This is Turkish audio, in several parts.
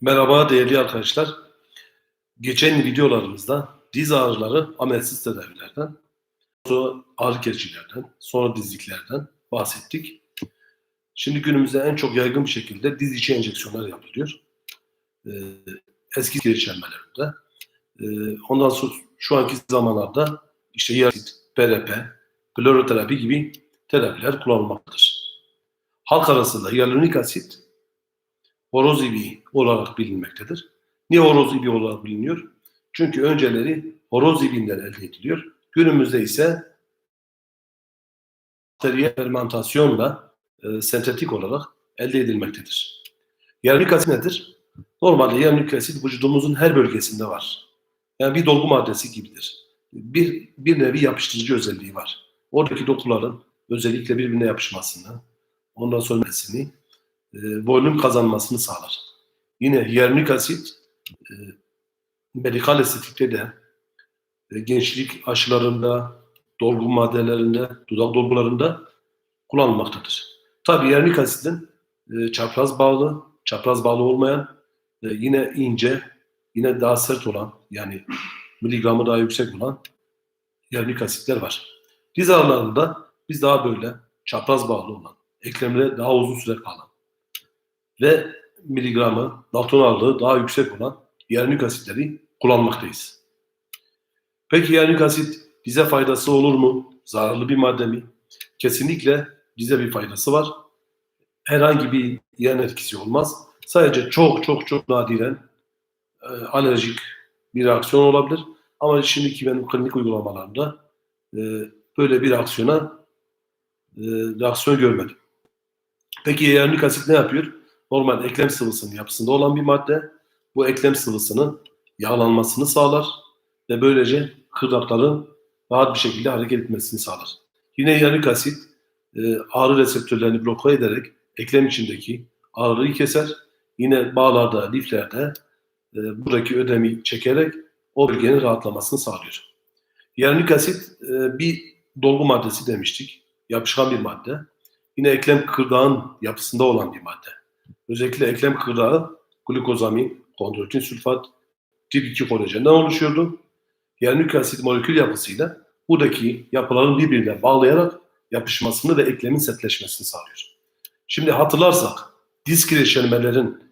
Merhaba değerli arkadaşlar. Geçen videolarımızda diz ağrıları amelsiz tedavilerden, sonra ağrı kesicilerden, sonra dizliklerden bahsettik. Şimdi günümüzde en çok yaygın bir şekilde diz içi enjeksiyonlar yapılıyor. Ee, eski geliştirmelerinde. Ee, ondan sonra şu anki zamanlarda işte yasit, PRP, kloroterapi gibi tedaviler kullanılmaktadır. Halk arasında hyaluronik asit horoz ibiği olarak bilinmektedir. Niye horoz ibiği olarak biliniyor? Çünkü önceleri horoz ibiğinden elde ediliyor. Günümüzde ise bakteriye fermentasyonla e, sentetik olarak elde edilmektedir. Hyaluronik asit nedir? Normalde hyaluronik asit vücudumuzun her bölgesinde var. Yani bir dolgu maddesi gibidir. Bir, bir nevi yapıştırıcı özelliği var. Oradaki dokuların özellikle birbirine yapışmasını, ondan sonra nesini, e, volüm kazanmasını sağlar. Yine hyaluronik asit e, medikal estetikte de e, gençlik aşılarında, dolgu maddelerinde, dudak dolgularında kullanılmaktadır. Tabii hyaluronik asitin e, çapraz bağlı, çapraz bağlı olmayan, e, yine ince, yine daha sert olan yani miligramı daha yüksek olan hyaluronik asitler var. Diz ağrılarında biz daha böyle çapraz bağlı olan, eklemlere daha uzun süre kalan ve miligramı, Dalton ağırlığı daha yüksek olan hyaluronik asitleri kullanmaktayız. Peki hyaluronik asit dize faydası olur mu? Zararlı bir madde mi? Kesinlikle dize bir faydası var. Herhangi bir yan etkisi olmaz. Sadece çok çok çok nadiren e, alerjik bir reaksiyon olabilir. Ama şimdiki benim klinik uygulamalarımda e, böyle bir aksiyona e, reaksiyon görmedim. Peki hyaluronik asit ne yapıyor? Normal eklem sıvısının yapısında olan bir madde. Bu eklem sıvısının yağlanmasını sağlar ve böylece kırdakların rahat bir şekilde hareket etmesini sağlar. Yine hyaluronik asit e, ağrı reseptörlerini bloke ederek eklem içindeki ağrıyı keser. Yine bağlarda, liflerde e, buradaki ödemi çekerek o bölgenin rahatlamasını sağlıyor. Hyaluronik asit e, bir dolgu maddesi demiştik. Yapışkan bir madde. Yine eklem kırdağın yapısında olan bir madde. Özellikle eklem kırdağı glukozamin, kondroitin sülfat, tip 2 kolajenden oluşuyordu. Hyaluronik asit molekül yapısıyla buradaki yapıların birbirine bağlayarak yapışmasını ve eklemin sertleşmesini sağlıyor. Şimdi hatırlarsak diz kireçlenmelerin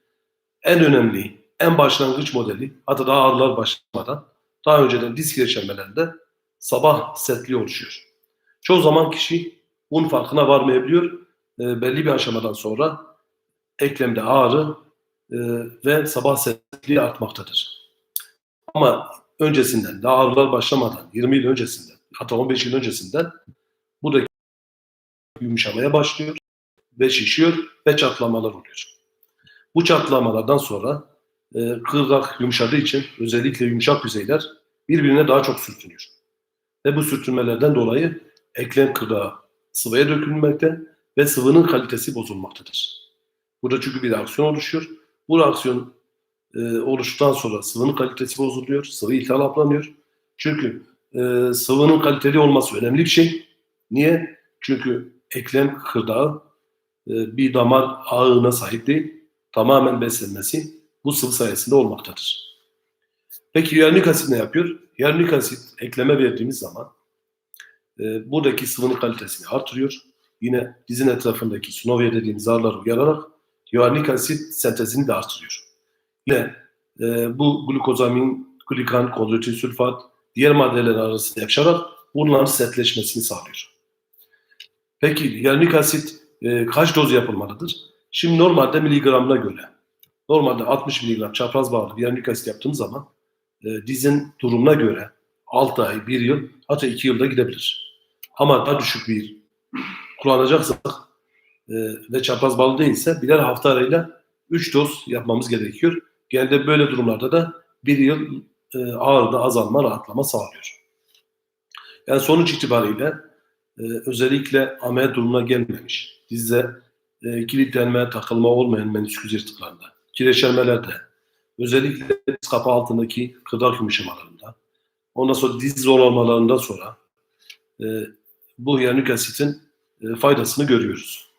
en önemli, en başlangıç modeli hatta daha ağrılar başlamadan daha önceden diz kireçlenmelerinde sabah sertliği oluşuyor. Çoğu zaman kişi bunun farkına varmayabiliyor. E, belli bir aşamadan sonra eklemde ağrı e, ve sabah sertliği artmaktadır. Ama öncesinden, daha ağrılar başlamadan, 20 yıl öncesinden, hatta 15 yıl öncesinden buradaki yumuşamaya başlıyor ve şişiyor ve çatlamalar oluyor. Bu çatlamalardan sonra e, kırgak yumuşadığı için özellikle yumuşak yüzeyler birbirine daha çok sürtünüyor. Ve bu sürtünmelerden dolayı eklem kırdağı sıvıya dökülmekte ve sıvının kalitesi bozulmaktadır. Burada çünkü bir reaksiyon oluşuyor. Bu reaksiyon e, oluştuktan sonra sıvının kalitesi bozuluyor, sıvı iltihaplanıyor. Çünkü e, sıvının kaliteli olması önemli bir şey. Niye? Çünkü eklem kırdağı e, bir damar ağına sahip değil. Tamamen beslenmesi bu sıvı sayesinde olmaktadır. Peki hyaluronik asit ne yapıyor? Hyaluronik asit ekleme verdiğimiz zaman e, buradaki sıvının kalitesini artırıyor. Yine dizin etrafındaki synovia dediğimiz zarları uyararak hyaluronik asit sentezini de artırıyor. Yine e, bu glukozamin, glikan, kondroitin sülfat diğer maddeler arasında yapışarak bunların sertleşmesini sağlıyor. Peki hyaluronik asit e, kaç doz yapılmalıdır? Şimdi normalde miligramına göre normalde 60 miligram çapraz bağlı hyaluronik asit yaptığımız zaman e, dizin durumuna göre 6 ay, 1 yıl hatta 2 yılda gidebilir. Ama daha düşük bir kullanacaksak ve çapraz bağlı değilse birer hafta arayla 3 doz yapmamız gerekiyor. Genelde böyle durumlarda da bir yıl e, ağrıda azalma, rahatlama sağlıyor. Yani sonuç itibariyle e, özellikle ameliyat durumuna gelmemiş, dizde e, kilitlenme, takılma olmayan menisküs yırtıklarında, kireçlenmelerde, özellikle diz kapağı altındaki kırdak yumuşamalarında, ondan sonra diz zorlamalarından sonra e, bu hyaluronik asitin e, faydasını görüyoruz.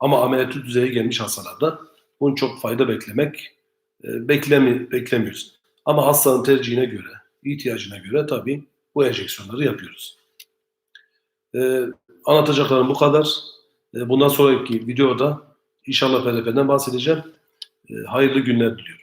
Ama ameliyatı düzeye gelmiş hastalarda bunun çok fayda beklemek e, beklemi, beklemiyoruz. Ama hastanın tercihine göre, ihtiyacına göre tabii bu enjeksiyonları yapıyoruz. E, anlatacaklarım bu kadar. E, bundan sonraki videoda inşallah PRP'den bahsedeceğim. E, hayırlı günler diliyorum.